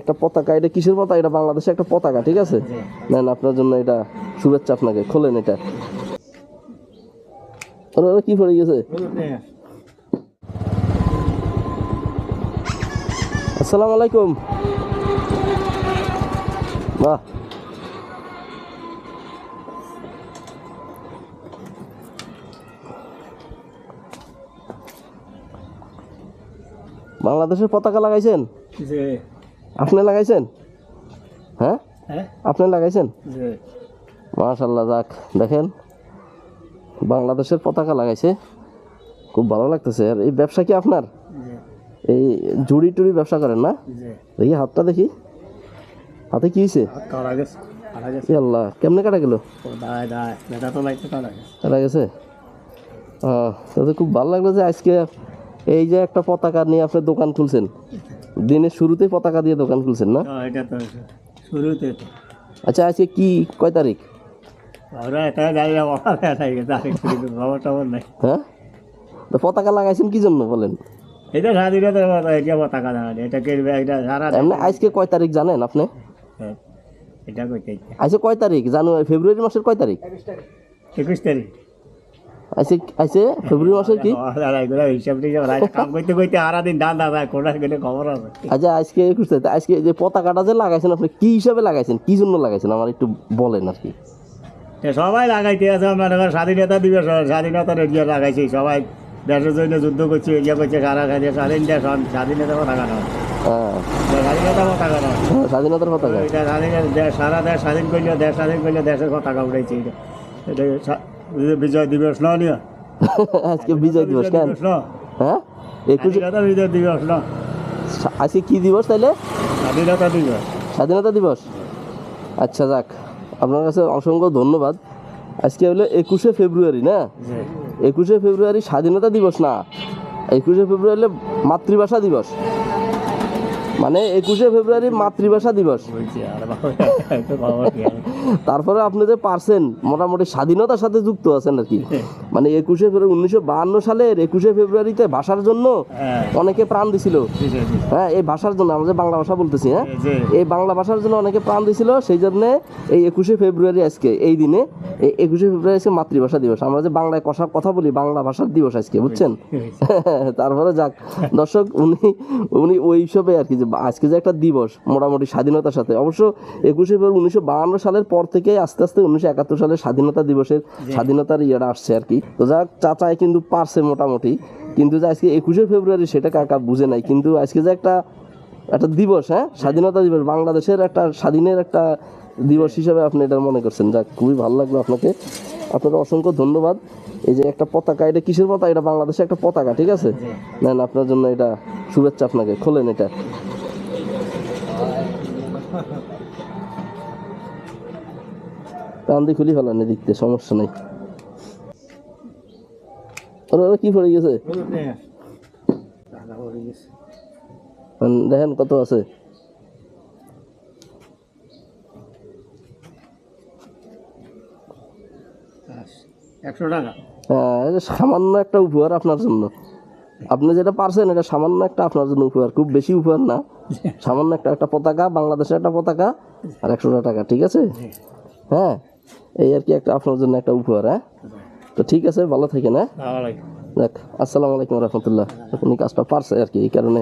একটা পতাকা, এটা কিসের পতাকা? এটা বাংলাদেশে একটা পতাকা, ঠিক আছে? নেন, আপনার জন্য এটা শুভেচ্ছা আপনাকে। খোলেন এটা। কি পড়ে গেছে? আসসালামু আলাইকুম। বাহ। বাংলাদেশের পতাকা লাগাইছেন? আপনি লাগাইছেন? হ্যাঁ? হ্যাঁ। আপনি লাগাইছেন? মাশাল্লাহ যাক দেখেন। বাংলাদেশের পতাকা লাগাইছে। খুব ভালো লাগতেছে। আর এই ব্যবসা কি আপনার? এই জুড়ি টুড়ি ব্যবসা করেন না? দেখি হাতটা দেখি। হাতে কি হয়েছে আল্লাহ কেমনে কাটা গেল? কাটা গেছে। কাটা গেছে? তাতে খুব ভালো লাগল যে আজকে এই যে একটা পতাকা নিয়ে আপনি দোকান খুলছেন। দিনের শুরুতে পতাকা দিয়ে দোকান খুলছেন না? এটা তো শুরুতে আচ্ছা আজকে কি কয় তারিখ? ওরা এটা জানি না বাবা তারিখ নাই। হ্যাঁ? তো পতাকা লাগাইছেন কি জন্য বলেন? এটা স্বাধীনতার কথা এটা পতাকা দাঁড়ানো এটা করবে এটা সারা এমনি আজকে কয় তারিখ জানেন আপনি? হ্যাঁ, এটা কইতে আজকে কয় তারিখ? জানুয়ারি ফেব্রুয়ারি মাসের কয় তারিখ? একুশ তারিখ। আজকে ফেব্রুয়ারি মাসের কি হিসাব কাম করতে করতে আরা দিন দান দাদা কোনটা গেলে খবর আছে আচ্ছা আজকে একুশ তারিখ আজকে যে পতাকাটা যে লাগাইছেন আপনি কি হিসাবে লাগাইছেন কি জন্য লাগাইছেন আমার একটু বলেন আর কি সবাই লাগাইতে আছে আমরা স্বাধীনতা দিবস স্বাধীনতা রেডিও লাগাইছি সবাই দেশের জন্য যুদ্ধ করছে ইয়ে করছে কারা খাইছে স্বাধীন দেশ স্বাধীনতা পতাকা স্বাধীনতা পতাকা হ্যাঁ, স্বাধীনতার পতাকা স্বাধীন সারা দেশ স্বাধীন করলে দেশ স্বাধীন করলে দেশের পতাকা উড়াইছে এটা বিজয় দিবস ন নিও আজকে বিজয় দিবস কেন? হ্যাঁ? একুশে স্বাধীনতা বিজয় দিবস ন। আজকে কি দিবস তাইলে? স্বাধীনতা দিবস। স্বাধীনতা দিবস? আচ্ছা যাক। আপনার কাছে অসংখ্য ধন্যবাদ। আজকে হলো একুশে ফেব্রুয়ারি না? একুশে ফেব্রুয়ারি স্বাধীনতা দিবস না। একুশে ফেব্রুয়ারি হলো মাতৃভাষা দিবস। মানে একুশে ফেব্রুয়ারি মাতৃভাষা দিবস? তারপরে আপনি যে পারছেন মোটামুটি স্বাধীনতার সাথে যুক্ত আছেন আর কি মানে একুশে ফেব্রুয়ারি উনিশশো বাহান্ন সালের একুশে ফেব্রুয়ারিতে ভাষার জন্য হ্যাঁ। অনেকে প্রাণ দিছিল। হ্যাঁ এই ভাষার জন্য আমরা যে বাংলা ভাষা বলতেছি হ্যাঁ? এই বাংলা ভাষার জন্য অনেকে প্রাণ দিছিল সেই জন্য এই একুশে ফেব্রুয়ারি আজকে এই দিনে এই একুশে ফেব্রুয়ারি আজকে মাতৃভাষা দিবস। আমরা যে বাংলায় কথা কথা বলি বাংলা ভাষার দিবস আজকে বুঝছেন? তারপরে যাক দর্শক উনি উনি ওই হিসাবে আর কি যে আজকে যে একটা দিবস মোটামুটি স্বাধীনতার সাথে। অবশ্য একুশে ফেব্রুয়ারি উনিশশো বাহান্ন সালের পর থেকে আস্তে আস্তে উনিশশো একাত্তর সালের স্বাধীনতা দিবসের স্বাধীনতার ইয়েটা আসছে আর কি। তো যাক, চাচাই কিন্তু পারছে মোটামুটি। কিন্তু যে আজকে একুশে ফেব্রুয়ারি সেটা কাকা বুঝে নাই। কিন্তু আজকে যে একটা একটা দিবস হ্যাঁ? স্বাধীনতা দিবস, বাংলাদেশের একটা স্বাধীনের একটা দিবস হিসাবে আপনি এটা মনে করছেন। যাক, খুবই ভালো লাগল আপনাকে। আপনাকে অসংখ্য ধন্যবাদ। এই যে একটা পতাকা, এটা কিসের পতাকা? এটা বাংলাদেশের একটা পতাকা, ঠিক আছে? নেন, আপনার জন্য এটা শুভেচ্ছা আপনাকে। খোলেন এটা। কান দিয়ে খুলি ফেলান এদিকতে সমস্যা নেই। ওরা কি পড়ে গেছে? দেখেন কত আছে। একশো টাকা হ্যাঁ এটা সামান্য একটা উপহার আপনার জন্য। আপনি যেটা পারছেন এটা সামান্য একটা আপনার জন্য উপহার। খুব বেশি উপহার না। সামান্য একটা একটা পতাকা বাংলাদেশের একটা পতাকা আর একশো টাকা ঠিক আছে? হ্যাঁ এই আর কি একটা আপনার জন্য একটা উপহার হ্যাঁ? তো ঠিক আছে ভালো থাকেন হ্যাঁ? দেখ আসসালামু আলাইকুম রহমতুল্লাহ। আপনি কাজটা পারছে আর কি এই কারণে।